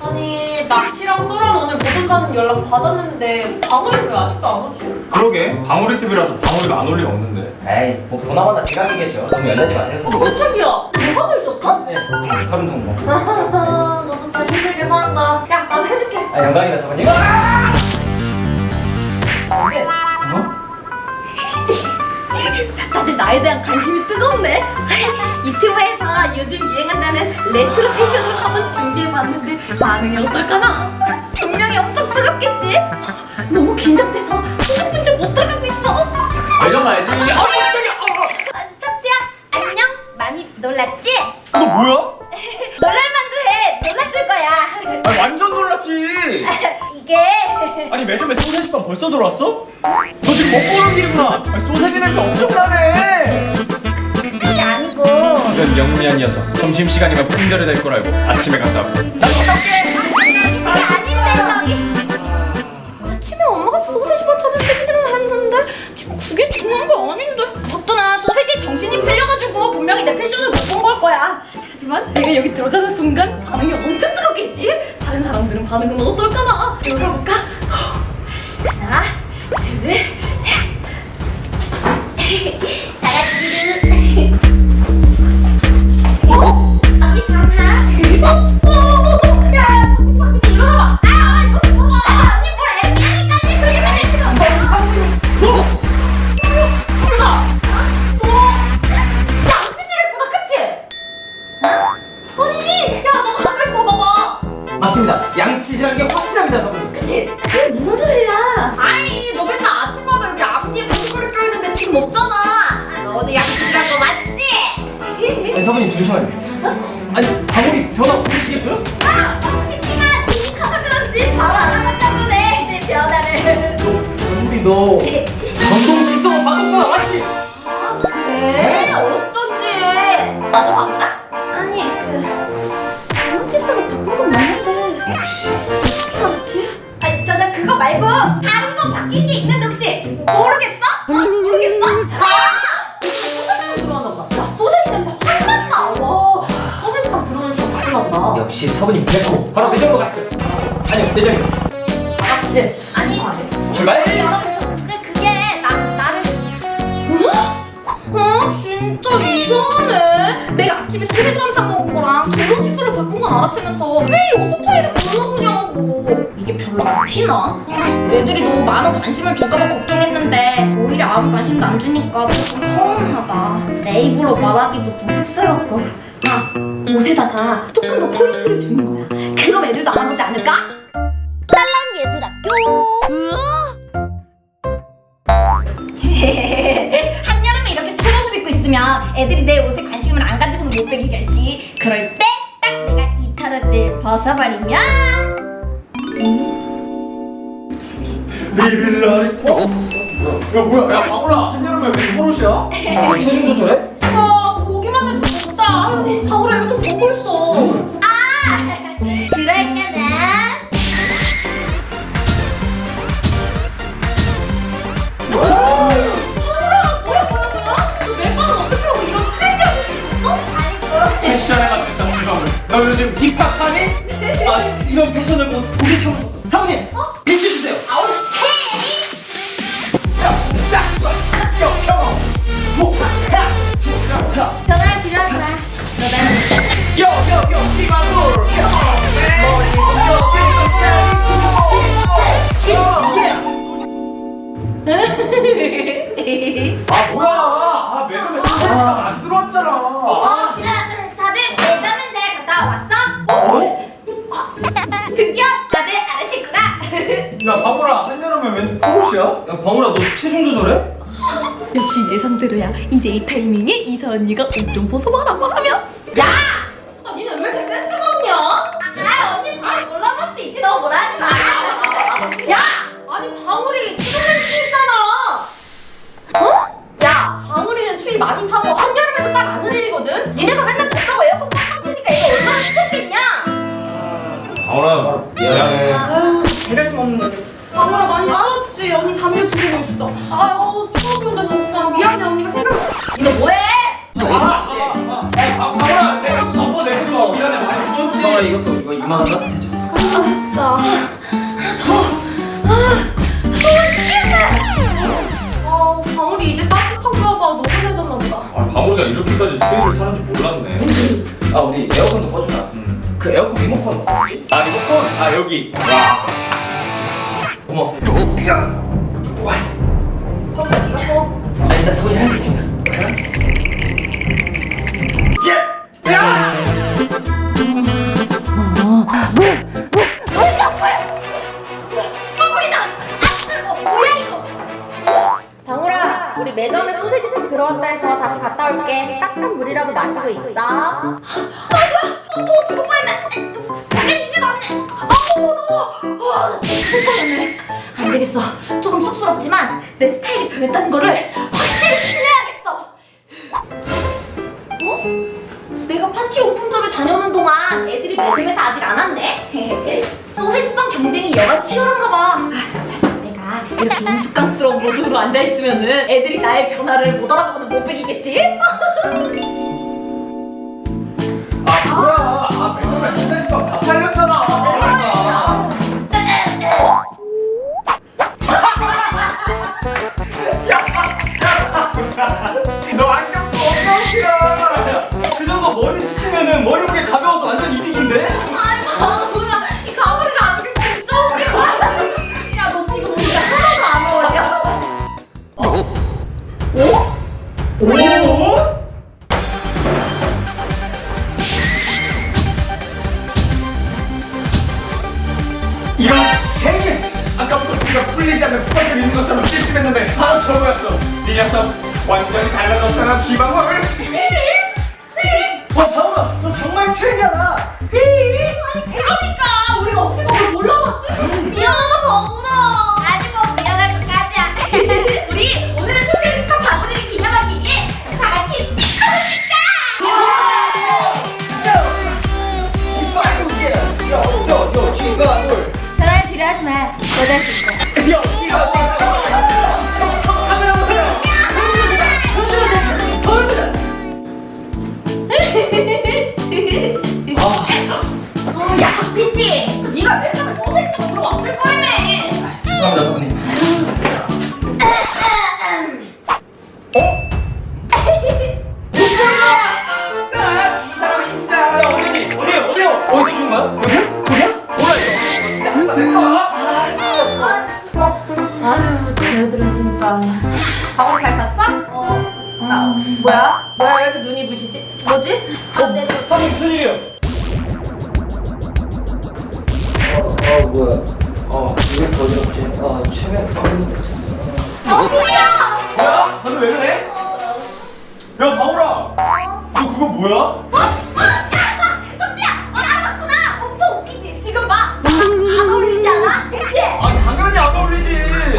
아니 낚시랑 또랑 오늘 못 온다는 연락 받았는데 방울이 왜 아직도 안 오지? 그러게. 방울이 TV라서 방울이가 안 올 리가 없는데. 에이 뭐 보나마나 지각이겠죠. 너무 열내지 마세요 선생님 깜짝이야. 뭐 하고 있었어? 네 하루 동안 뭐. 아, 너도 잘 힘들게 산다. 야 나도 해줄게. 아 영광이다 사모님 다들 나에 대한 관심이 뜨겁네. 유튜브에서 요즘 유행한다는 레트로 패션을 한번 준비해봤는데 반응이 어떨까나? 분명히 엄청 뜨겁겠지? 너무 긴장돼서 pun쩍pun쩍 못 들어가고 있어. 내려가야지 아 아, 섭지야, 안녕? 많이 놀랐지? 너 뭐야? 놀랄만도 해. 놀랐을 거야. 아니 완전 놀랐지 이게. 아니 매점에 소세지빵 벌써 들어왔어? 너 지금 먹고 오는 길이구나. 아니, 소세지 냄새 엄청나네. 그게 아니고. 이런 영리한 녀석 점심 시간이면 품절이 될 걸 알고 아침에 간다고. 그게 아닌데 저기 양치질한 게 확실합니다 사모님 그치? 그게 무슨 소리야? 아니 너 맨날 아침마다 여기 앞니에 머리카락 껴있는데 지금 없잖아 너도 양치질한 거 맞지? 아니 사모님 잠시만요 아니 방울이 변화 모르시겠어요? 아, PP가 너무 커서 그런지 바로 알아봤다보네 내 변화를. 방울이 너 역시 사모님 백호 바로 매점으로 가시죠. 아니요 매점이요 예. 아니 출발! 여러분 근데 그게 나 나를 어? 어? 진짜 이상하네. 내가 아침에 소세지 반찬 먹은 거랑 전동 칫솔을 바꾼 건 알아채면서 왜이 스타일을 몰라보냐고. 이게 별로 안 티나? 애들이 너무 많은 관심을 줄까봐 걱정했는데 오히려 아무 관심도 안 주니까 조금 서운하다. 내 입으로 말하기도 좀 쑥스럽고 아 옷에다가 조금 더 포인트를 주는 거야 그럼 애들도 알아보지 않을까? 짤랑 예술학교 한여름에 이렇게 털 옷을 입고 있으면 애들이 내 옷에 관심을 안 가지고는 못 되겠지 그럴 때 딱 내가 이 털옷을 벗어버리면 리빌라리 어? 야 뭐야 야 방울아 한여름에 왜 털옷이야? 체중 조절해? 아 보기만 덥다 방울아 이거 좀 보고 있어. 아! 그럴까나? 방울아 뭐야 뭐야 뭐야 너 맨발은 어떻게 하고 이런 쓰레기 하고 있어? 아이고 패션에 맞는 정신없는 너 요즘 힙합하니? 아 이런 패션을 뭐 보기 봤어. 사모님! 비춰주세 아 뭐야 아 매점에 소세지빵 안 들어왔잖아 어, 다들, 다들 매점은 잘 갔다 왔어? 어? 드디어 다들 알아챘구나 야 방울아 한여름에 웬 털옷이야? 야 방울아 너 체중 조절해? 역시 예상대로야 이제 이 타이밍에 이사 언니가 옷 좀 벗어봐라고 하면 야! 추위 많이 타서 한여름에도 딱 안 흘리거든? 니네가 맨날 덥다고 에어컨 빡빡 트니까 이거 얼마나 추웠겠냐? 아우라 미안해 아, 아유, 배려심 없는 거지. 아무나 많이 알았지. 언니 담배 피우고 있어. 아유, 추워병다 진짜. 미안해, 언니가 생각. 니네 뭐해? 아우라 내가 덮어 내가 미안해 많이 추웠지 아우라 이것도 이거 이만하다? 아, 진짜. 아 방울이가 이렇게까지 트레이를 타는 줄 몰랐네 아 우리 에어컨도 꺼주자. 음. 그 에어컨 리모컨 어디? 아 리모컨 아 여기 어머. 와. 그럼 네가 또아 일단 소리 할수 있습니다. 자. 마시고 있어. 아 뭐야? 어 더워 죽을 뻔했네? 깨지지도 않네. 아 더워 와나 진짜 죽을 뻔했네. 안 되겠어. 조금 쑥스럽지만 내 스타일이 변했다는 거를 확실히 티내야겠어. 어? 내가 파티 오픈점에 다녀오는 동안 애들이 매점에서 아직 안 왔네? 소세지빵 경쟁이 여간 치열한가 봐. 아, 이렇게 우스꽝스러운 모습으로 앉아있으면은 애들이 나의 변화를 못 알아보고는 못 베기겠지? 아 뭐야 아 매점에 트레이스빵 다 팔렸잖아 너 안경도 엉망이야 그 정도 머리 스치면은 머리 무게 가벼워서 완전 이득인데? 풀리지 않는 퍼즐 있는 것처럼 찜찜했는데 바로 저거였어. 이 녀석 완전히 달라졌잖아 기방울 와 자훈아 너 정말 트렌이잖아. 그러니까 우리가 어떻게 그걸 몰라봤지? 미안하다 방울아 왔을 거라며. 죄송합니다 선배님. 야 어디니? 어디야 어디야? 어디서 준 거야? 뭐야 이거? 야내 거야? 아유 쟤네들은 진짜 방울이 잘 잤어? 어. 나 뭐야? 뭐야 왜 이렇게 눈이 부시지? 뭐지? 아, 네, 저 선생님 무슨 일이야? 어, 어 뭐야? 어 어지럽지? 어 최면 어. 뭐야? 다들 왜 그래? 야 바울아 너 그거 뭐야? 어? 아 당연히 안 어울리지.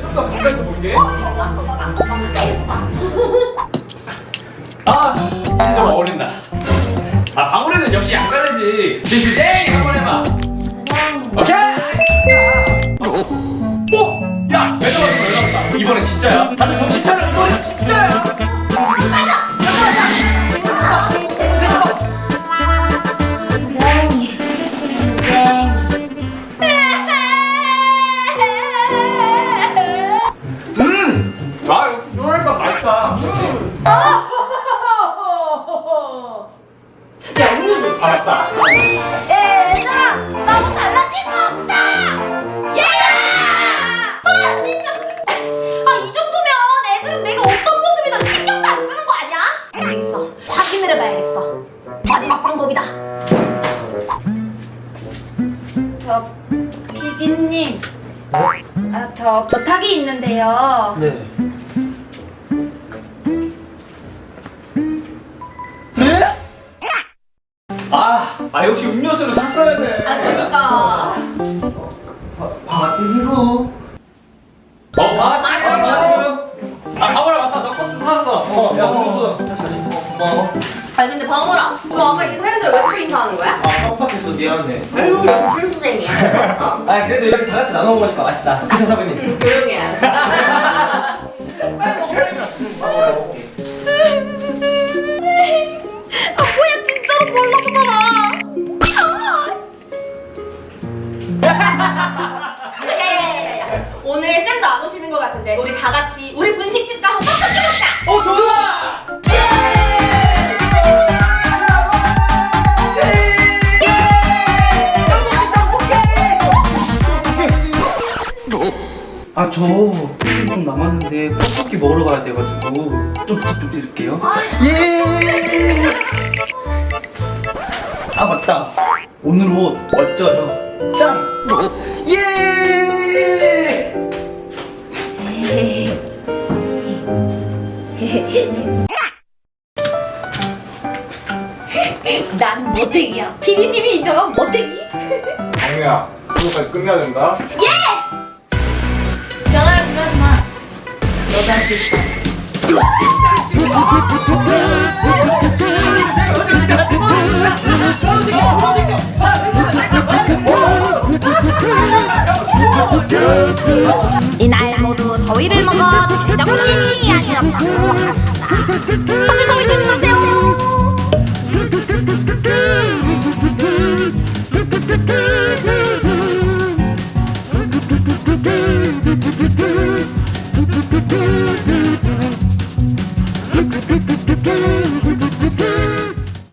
좀더 가까이서 볼게. 아 진짜 어울린다 아 방울이는 역시 양가래지 지수 땡 한번 해봐 오케이! 알겠습니다 어? 야 매너가 좀 올라온다. 이번엔 진짜야? 다들 정신 차려 이번엔 진짜야. 음! 아 맛있다. 야 우유 아 맞다 얘들아, 달라진 거 없다. 얘들아! 아 진짜. 아 이 정도면 애들은 내가 어떤 모습이든 신경도 안 쓰는 거 아니야? 안 되겠어. 확인을 해봐야겠어. 마지막 방법이다. 저 PD님, 아, 저 부탁이 있는데요. 네. 네? 어. 아니 근데 방울아 너 아까 인사했는데 왜 또 인사하는 거야? 아 깜빡했어 미안해. 아유 풀고뱅이야 어? 아 그래도 이렇게 다 같이 나눠 먹으니까 맛있다. 그쵸 사부님? 응 조용히 해야 돼 빨리 먹어 빼고야 진짜로 골라보잖아 아, 진짜. 야야야야야 오늘 쌤도 안 오시는 것 같은데 우리 다 같이 우리 분식집 가서 떡볶이 먹자 어 좋아. 아, 저 시간 좀 남았는데 떡볶이 먹으러 가야 돼가지고 좀 부탁 좀 드릴게요. 예! 아, 맞다. 오늘 옷 멋져요. 짱! 예! 난 멋쟁이야. 피디님이 인정한 멋쟁이. 강미야, 이거까지 끝내야 된다. 변 수 있어. 이날 모두 더위를 먹어 진정신이 한다. 다들 더위 조심하세요.